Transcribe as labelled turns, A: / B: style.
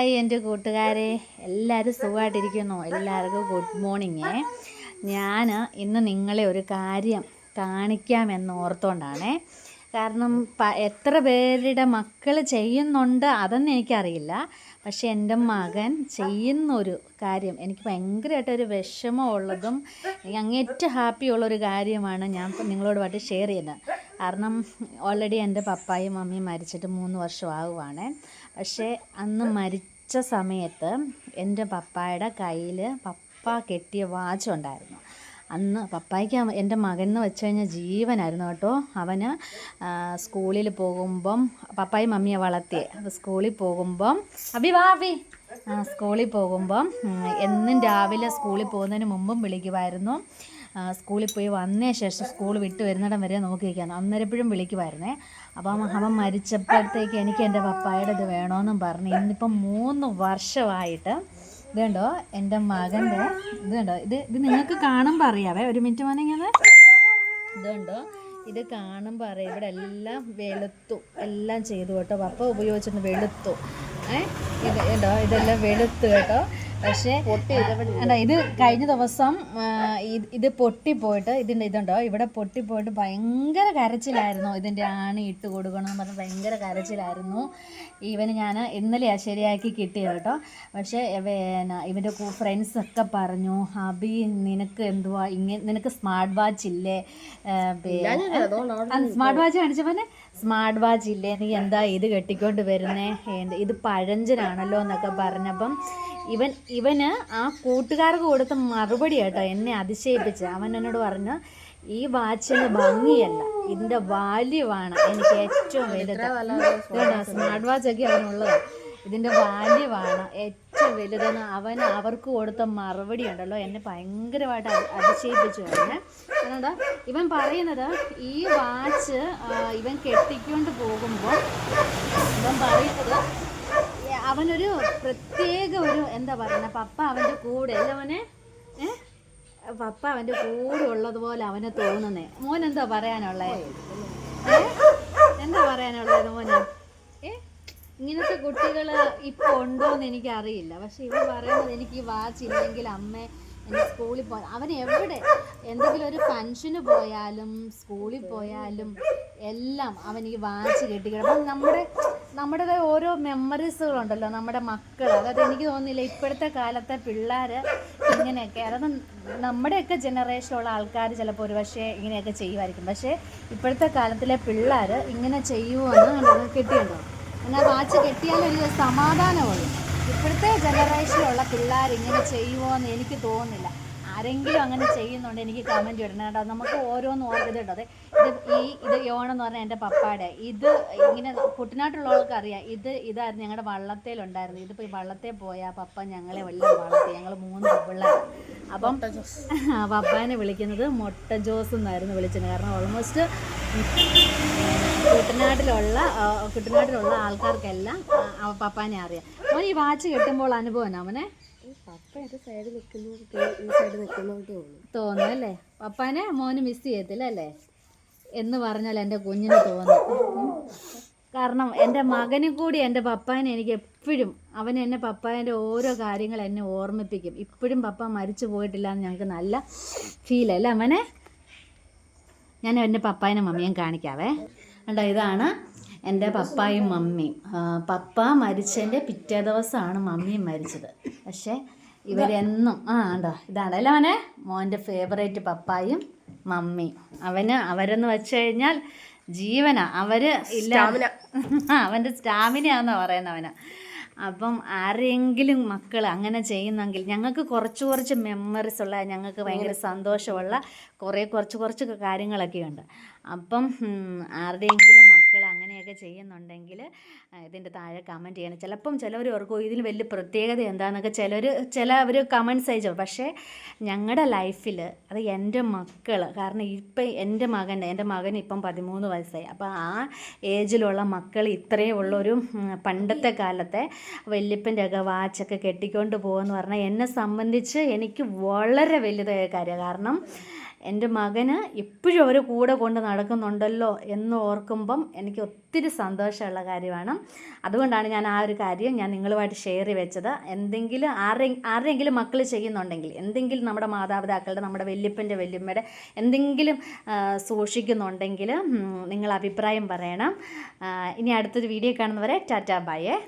A: Hi എന്റെ കൂട്ടുകാരെ. എല്ലാവരും സുഖമായിട്ടിരിക്കുന്നു. എല്ലാവർക്കും ഗുഡ് മോർണിംഗ് ഞാൻ ഇന്ന് നിങ്ങളെ ഒരു കാര്യം കാണിക്കാമെന്ന് ഓർത്തുകൊണ്ടാണേ കാരണം പ എത്ര പേരുടെ മക്കൾ ചെയ്യുന്നുണ്ട് അതൊന്നും എനിക്കറിയില്ല. പക്ഷേ എന്റെ മകൻ ചെയ്യുന്നൊരു കാര്യം എനിക്ക് ഭയങ്കരമായിട്ടൊരു വിഷമമുള്ളതും അങ്ങേറ്റം ഹാപ്പിയുള്ളൊരു കാര്യമാണ് ഞാൻ നിങ്ങളോട് നിങ്ങളോടുമായിട്ട് ഷെയർ ചെയ്യുന്നത്. കാരണം ഓൾറെഡി എന്റെ പപ്പായും മമ്മിയും മരിച്ചിട്ട് മൂന്ന് വർഷം ആകുവാണ് പക്ഷേ അന്ന് മരിച്ച സമയത്ത് എന്റെ പപ്പായുടെ കയ്യിൽ പപ്പ കെട്ടിയ വാച്ച് ഉണ്ടായിരുന്നു. അന്ന് പപ്പായ്ക്ക് എന്റെ മകൻ എന്ന് വെച്ച് കഴിഞ്ഞാൽ ജീവനായിരുന്നു കേട്ടോ. അവന് സ്കൂളിൽ പോകുമ്പം പപ്പായി മമ്മിയെ വളർത്തിയേ. അപ്പോൾ സ്കൂളിൽ പോകുമ്പം അബി വാ സ്കൂളിൽ പോകുമ്പം എന്നും രാവിലെ സ്കൂളിൽ പോകുന്നതിന് മുമ്പും വിളിക്കുമായിരുന്നു. സ്കൂളിൽ പോയി വന്നേ ശേഷം സ്കൂൾ വിട്ട് വരുന്നിടം വരെ നോക്കിയിരിക്കുകയാണ്. അന്നേരപ്പോഴും വിളിക്കുമായിരുന്നേ. അപ്പം അവൻ മരിച്ചപ്പോഴത്തേക്ക് എനിക്ക് എന്റെ പപ്പായുടെ ഇത് വേണമെന്നും പറഞ്ഞു ഇന്നിപ്പം മൂന്ന് വർഷമായിട്ട് ഇതുണ്ടോ എന്റെ മകന്റെ ഇതുണ്ടോ ഇത് ഇത് നിങ്ങൾക്ക് കാണുമ്പോൾ അറിയാവേ. ഒരു മിനിറ്റ് മോനെ ഇങ്ങനെ. ഇത് കണ്ടോ ഇത് കാണുമ്പോൾ അറിയാം. ഇവിടെ എല്ലാം വെളുത്തു. എല്ലാം ചെയ്തു കേട്ടോ. പപ്പ ഉപയോഗിച്ചിട്ട് വെളുത്തു. ഏ ഇത് ഉണ്ടോ ഇതെല്ലാം വെളുത്തു കേട്ടോ. പക്ഷേ അല്ല ഇത് കഴിഞ്ഞ ദിവസം ഇത് പൊട്ടി പൊട്ടിപ്പോയിട്ട് ഇതിന്റെ ഇതുണ്ടോ? ഇവിടെ പൊട്ടിപ്പോയിട്ട് ഭയങ്കര കരച്ചിലായിരുന്നു. ഇതിന്റെ ആണി ഇട്ട് കൊടുക്കണം എന്ന് പറഞ്ഞ് ഭയങ്കര കരച്ചിലായിരുന്നു. ഇവന് ഞാൻ ഇന്നലെയാണ് ശരിയാക്കി കിട്ടിയത് കേട്ടോ. പക്ഷേ പിന്നെ ഇവന്റെ ഫ്രണ്ട്സൊക്കെ പറഞ്ഞു അബി നിനക്ക് എന്തുവാ? ഇങ്ങനെ നിനക്ക് സ്മാർട്ട് വാച്ച് ഇല്ലേ? സ്മാർട്ട് വാച്ച് കാണിച്ചപ്പോൾ സ്മാർട്ട് വാച്ച് ഇല്ലേ? നീ എന്താ ഇത് കെട്ടിക്കൊണ്ട് വരുന്നേ? ഇത് പഴഞ്ചനാണല്ലോ എന്നൊക്കെ പറഞ്ഞപ്പം ഇവൻ ഇവന് ആ കൂട്ടുകാർക്ക് കൊടുത്ത മറുപടി കേട്ടോ എന്നെ അതിശയിപ്പിച്ച് അവൻ എന്നോട് പറഞ്ഞു ഈ വാച്ചിന് ഭംഗിയല്ല. ഇതിന്റെ വാല്യമാണ് എനിക്ക് ഏറ്റവും വലുത് സ്മാർട്ട് വാച്ചൊക്കെ അവനുള്ളത്. ഇതിന്റെ വാല്യമാണ് ഏറ്റവും വലുതെന്ന് അവൻ അവർക്ക് കൊടുത്ത മറുപടി ഉണ്ടല്ലോ. എന്നെ ഭയങ്കരമായിട്ട് അതി- അതിശയിപ്പിച്ചു അവനെ അതുകൊണ്ട് ഇവൻ പറയുന്നത് ഈ വാച്ച് ഇവൻ കെട്ടിക്കൊണ്ട് പോകുമ്പോൾ ഇവൻ പറയുന്നത് അവനൊരു പ്രത്യേക ഒരു എന്താ പറയുന്നത് പപ്പ അവന്റെ കൂടെ അല്ല ഏ? പപ്പ അവന്റെ കൂടെ ഉള്ളതുപോലെ അവന് തോന്നുന്നേ. മോൻ എന്താ പറയാനുള്ളേ? എന്താ പറയാനുള്ളത് മോനെ? ഏ? ഇങ്ങനത്തെ കുട്ടികൾ ഇപ്പോൾ ഉണ്ടോയെന്ന് എനിക്കറിയില്ല. പക്ഷെ ഇവ പറയുന്നത് എനിക്ക് വാച്ച് ഇല്ലെങ്കിൽ അമ്മ എനിക്ക് സ്കൂളിൽ പോ അവൻ എവിടെ? എന്തെങ്കിലും ഒരു ഫങ്ഷന് പോയാലും സ്കൂളിൽ പോയാലും എല്ലാം അവൻ ഈ വാച്ച് കെട്ടിക്കണം അപ്പം നമ്മുടെ നമ്മുടെ ഓരോ മെമ്മറീസുകളുണ്ടല്ലോ നമ്മുടെ മക്കൾ അതായത് എനിക്ക് തോന്നുന്നില്ല ഇപ്പോഴത്തെ കാലത്തെ പിള്ളേർ ഇങ്ങനെയൊക്കെ. അതായത് നമ്മുടെയൊക്കെ ജനറേഷനുള്ള ആൾക്കാർ ചിലപ്പോൾ ഒരു പക്ഷേ ഇങ്ങനെയൊക്കെ ചെയ്യുമായിരിക്കും. പക്ഷേ ഇപ്പോഴത്തെ കാലത്തിലെ പിള്ളേർ ഇങ്ങനെ ചെയ്യുമെന്ന് കിട്ടിയുണ്ടോ? എന്നാൽ വാച്ച് കെട്ടിയാലും ഒരു സമാധാനമുള്ളൂ. ഇപ്പോഴത്തെ ജനറേഷനിലുള്ള പിള്ളേർ ഇങ്ങനെ ചെയ്യുമോ എന്ന് എനിക്ക് തോന്നുന്നില്ല. ആരെങ്കിലും അങ്ങനെ ചെയ്യുന്നുണ്ട് എനിക്ക് കമന്റ് ഇടണം കേട്ടോ. നമുക്ക് ഓരോന്ന് ഓർക്കരുത് കേട്ടോ അതെ ഇത് ഈ ഇത് യോണം എന്ന് പറഞ്ഞാൽ എന്റെ പപ്പായുടെ ഇത് ഇങ്ങനെ കുട്ടനാട്ടിലുള്ളവർക്ക് അറിയാം ഇത് ഇതായിരുന്നു ഞങ്ങളുടെ വള്ളത്തേലുണ്ടായിരുന്നു ഇതിപ്പോൾ ഈ വള്ളത്തിൽ പോയാൽ പപ്പ ഞങ്ങളെ വെള്ളം വളർത്തി ഞങ്ങൾ മൂന്ന് പിള്ളേർ അപ്പം പപ്പാനെ വിളിക്കുന്നത് മൊട്ട ജോസ് എന്നായിരുന്നു വിളിച്ചത്. കാരണം ഓൾമോസ്റ്റ് കുട്ടനാട്ടിലുള്ള കുട്ടനാട്ടിലുള്ള ആൾക്കാർക്കെല്ലാം പപ്പാനെ അറിയാം. അവൻ ഈ വാച്ച് കെട്ടുമ്പോൾ അനുഭവം അവനെ
B: നിൽക്കുന്നവർക്ക് ഈ
A: അല്ലേ? പപ്പാനെ മോന് മിസ് ചെയ്യത്തില്ല അല്ലേ? എന്ന് പറഞ്ഞാൽ എന്റെ കുഞ്ഞിന് തോന്നും. കാരണം എന്റെ മകനും കൂടി എന്റെ പപ്പാനെ എനിക്ക് എപ്പോഴും അവൻ എന്നെ പപ്പായന്റെ ഓരോ കാര്യങ്ങൾ എന്നെ ഓർമ്മിപ്പിക്കും. ഇപ്പോഴും പപ്പ മരിച്ചു പോയിട്ടില്ല എന്ന് ഞങ്ങൾക്ക് നല്ല ഫീലല്ലേ അവനെ ഞാൻ എന്റെ പപ്പായനും മമ്മിയും കാണിക്കാവേ. കണ്ടോ ഇതാണ് എന്റെ പപ്പായും മമ്മിയും. പപ്പ മരിച്ചതിന്റെ പിറ്റേ ദിവസമാണ് മമ്മിയും മരിച്ചത്. പക്ഷേ ഇവരെന്നും ആ ഉണ്ടോ ഇതാണ് അല്ല അവനെ മോന്റെ ഫേവറേറ്റ് പപ്പായും മമ്മിയും. അവന് അവരെന്ന് വെച്ച് കഴിഞ്ഞാൽ ജീവന. അവർ ഇല്ല. അവന്റെ സ്റ്റാമിനാന്ന് പറയുന്നത് അവന്. അപ്പം ആരെങ്കിലും മക്കൾ അങ്ങനെ ചെയ്യുന്നെങ്കിൽ ഞങ്ങൾക്ക് കുറച്ച് കുറച്ച് മെമ്മറീസ് ഉള്ള ഞങ്ങൾക്ക് ഭയങ്കര സന്തോഷമുള്ള കുറേ കുറച്ച് കുറച്ച് കാര്യങ്ങളൊക്കെ ഉണ്ട് അപ്പം ആരുടെയെങ്കിലും അങ്ങനെയൊക്കെ ചെയ്യുന്നുണ്ടെങ്കിൽ ഇതിന്റെ താഴെ കമന്റ് ചെയ്യണം. ചിലപ്പം ചിലവർ ഓർക്കും ഇതിന് വലിയ പ്രത്യേകത എന്താണെന്നൊക്കെ ചിലർ ചില അവർ കമന്റ്സ് അയച്ചു പക്ഷേ ഞങ്ങളുടെ ലൈഫിൽ അത് എന്റെ മക്കൾ കാരണം ഇപ്പം എന്റെ മകൻ എന്റെ മകൻ ഇപ്പം പതിമൂന്ന് വയസ്സായി. അപ്പോൾ ആ ഏജിലുള്ള മക്കൾ ഇത്രയേ ഉള്ളൊരു പണ്ടത്തെ കാലത്തെ വല്യപ്പന്റെ ഒക്കെ വാച്ചൊക്കെ കെട്ടിക്കൊണ്ട് പോകുമെന്ന് പറഞ്ഞാൽ എന്നെ സംബന്ധിച്ച് എനിക്ക് വളരെ വലുതായ കാര്യമാണ് കാരണം എന്റെ മകന് എപ്പോഴും അവർ കൂടെ കൊണ്ട് നടക്കുന്നുണ്ടല്ലോ എന്ന് ഓർക്കുമ്പം എനിക്ക് ഒത്തിരി സന്തോഷമുള്ള കാര്യമാണ്. അതുകൊണ്ടാണ് ഞാൻ ആ ഒരു കാര്യം ഞാൻ നിങ്ങളുമായിട്ട് ഷെയർ ചെയ്ത് എന്തെങ്കിലും ആരെ ആരെങ്കിലും മക്കൾ ചെയ്യുന്നുണ്ടെങ്കിൽ എന്തെങ്കിലും നമ്മുടെ മാതാപിതാക്കളുടെ നമ്മുടെ വല്യപ്പന്റെ വല്യമ്മയുടെ എന്തെങ്കിലും സൂക്ഷിക്കുന്നുണ്ടെങ്കിൽ നിങ്ങൾ അഭിപ്രായം പറയണം. ഇനി അടുത്തൊരു വീഡിയോ കാണുന്നവരെ ടാറ്റാ ബൈയേ